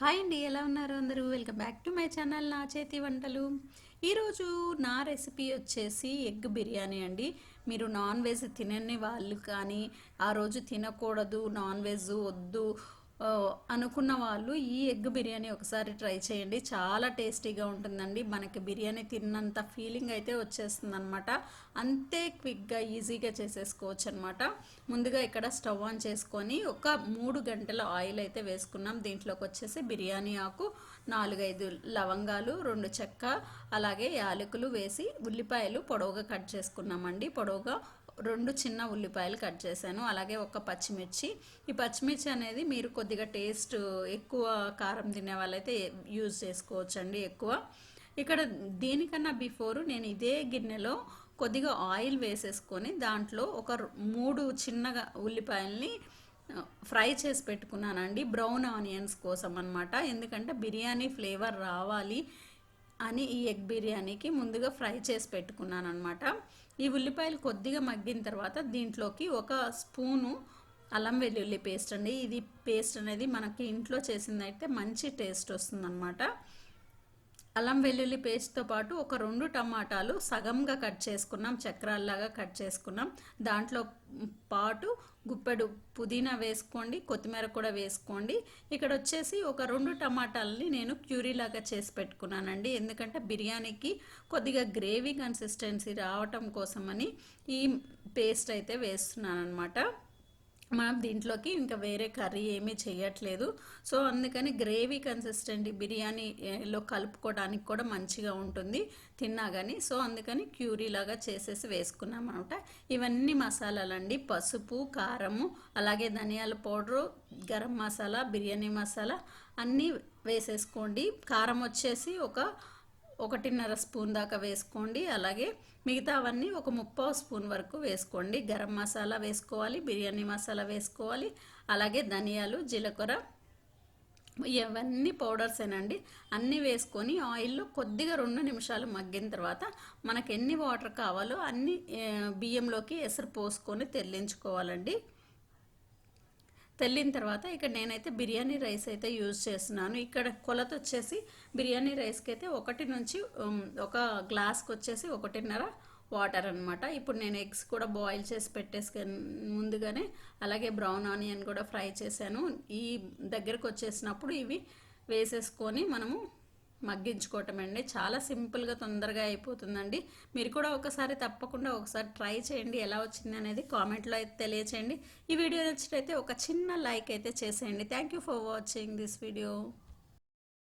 Hi అండి ఎలా ఉన్నారు అందరూ? Welcome back to my channel నా చేతి వంటలు. ఈరోజు నా రెసిపీ వచ్చేసి ఎగ్ బిర్యానీ అండి. మీరు నాన్ వెజ్ తినని వాళ్ళు కానీ ఆ రోజు తినకూడదు నాన్ వెజ్ వద్దు అనుకున్న వాళ్ళు ఈ ఎగ్ బిర్యానీ ఒకసారి ట్రై చేయండి. చాలా టేస్టీగా ఉంటుందండి. మనకి బిర్యానీ తిన్నంత ఫీలింగ్ అయితే వచ్చేస్తుంది అనమాట అంతే క్విక్గా ఈజీగా చేసేసుకోవచ్చు అనమాట ముందుగా ఇక్కడ స్టవ్ ఆన్ చేసుకొని ఒక మూడు గంటల ఆయిల్ అయితే వేసుకున్నాం. దీంట్లోకి వచ్చేసి బిర్యానీ ఆకు నాలుగైదు లవంగాలు రెండు చెక్క అలాగే యాలకులు వేసి ఉల్లిపాయలు పొడవుగా కట్ చేసుకున్నామండి. పొడవుగా రెండు చిన్న ఉల్లిపాయలు కట్ చేశాను. అలాగే ఒక పచ్చిమిర్చి. ఈ పచ్చిమిర్చి అనేది మీరు కొద్దిగా టేస్ట్ ఎక్కువ కారం తినే వాళ్ళైతే యూజ్ చేసుకోవచ్చండి ఎక్కువ. ఇక్కడ దీనికన్నా బిఫోర్ నేను ఇదే గిన్నెలో కొద్దిగా ఆయిల్ వేసేసుకొని దాంట్లో ఒక మూడు చిన్నగా ఉల్లిపాయల్ని ఫ్రై చేసి పెట్టుకున్నానండి. బ్రౌన్ ఆనియన్స్ కోసం అనమాట ఎందుకంటే బిర్యానీ ఫ్లేవర్ రావాలి. అని ఈ ఎగ్ బిర్యానీకి ముందుగా ఫ్రై చేసి పెట్టుకున్నాను అనమాట ఈ ఉల్లిపాయలు కొద్దిగా మగ్గిన తర్వాత దీంట్లోకి ఒక స్పూను అల్లం వెల్లుల్లి పేస్ట్ అండి. ఇది పేస్ట్ అనేది మనకి ఇంట్లో చేసిందైతే మంచి టేస్ట్ వస్తుందన్నమాట. అల్లం వెల్లుల్లి పేస్ట్తో పాటు ఒక రెండు టమాటాలు సగంగా కట్ చేసుకున్నాం చక్రాల్లాగా కట్ చేసుకున్నాం. దాంట్లో పాటు గుప్పెడు పుదీనా వేసుకోండి కొత్తిమీర కూడా వేసుకోండి. ఇక్కడ వచ్చేసి ఒక రెండు టమాటాలని నేను క్యూరీ లాగా చేసి పెట్టుకున్నానండి. ఎందుకంటే బిర్యానీకి కొద్దిగా గ్రేవీ కన్సిస్టెన్సీ రావటం కోసమని ఈ పేస్ట్ అయితే వేస్తున్నాను అనమాట మనం దీంట్లోకి ఇంకా వేరే కర్రీ ఏమీ చేయట్లేదు. సో అందుకని గ్రేవీ కన్సిస్టెంట్ బిర్యానీలో కలుపుకోవడానికి కూడా మంచిగా ఉంటుంది తిన్నా కానీ సో అందుకని క్యూరీ లాగా చేసేసి వేసుకున్నాం అనమాట ఇవన్నీ మసాలాలండి. పసుపు కారము అలాగే ధనియాల పౌడరు గరం మసాలా బిర్యానీ మసాలా అన్నీ వేసేసుకోండి. కారం వచ్చేసి ఒక ఒకటిన్నర స్పూన్ దాకా వేసుకోండి. అలాగే మిగతావన్నీ ఒక ముప్పావు స్పూన్ వరకు వేసుకోండి. గరం మసాలా వేసుకోవాలి బిర్యానీ మసాలా వేసుకోవాలి అలాగే ధనియాలు జీలకర్ర ఇవన్నీ పౌడర్సేనండి అన్నీ వేసుకొని ఆయిల్లో కొద్దిగా రెండు నిమిషాలు మగ్గిన తర్వాత మనకు ఎన్ని వాటర్ కావాలో అన్ని బియ్యంలోకి ఎసరు పోసుకొని తెల్లించుకోవాలండి. తెల్లిన తర్వాత ఇక్కడ నేనైతే బిర్యానీ రైస్ అయితే యూజ్ చేస్తున్నాను. ఇక్కడ కొలత వచ్చేసి బిర్యానీ రైస్కి అయితే ఒకటి నుంచి ఒక గ్లాస్కి వచ్చేసి ఒకటిన్నర వాటర్ అనమాట ఇప్పుడు నేను ఎగ్స్ కూడా బాయిల్ చేసి పెట్టేసుకొని ముందుగానే అలాగే బ్రౌన్ ఆనియన్ కూడా ఫ్రై చేశాను. ఈ దగ్గరకు వచ్చేసినప్పుడు ఇవి వేసేసుకొని మనము మగ్గించుకోవటం అండి చాలా సింపుల్గా తొందరగా అయిపోతుందండి. మీరు కూడా ఒకసారి తప్పకుండా ఒకసారి ట్రై చేయండి. ఎలా వచ్చింది అనేది కామెంట్లో అయితే తెలియచేయండి. ఈ వీడియో నచ్చినైతే ఒక చిన్న లైక్ అయితే చేసేయండి. Thank you for watching this video.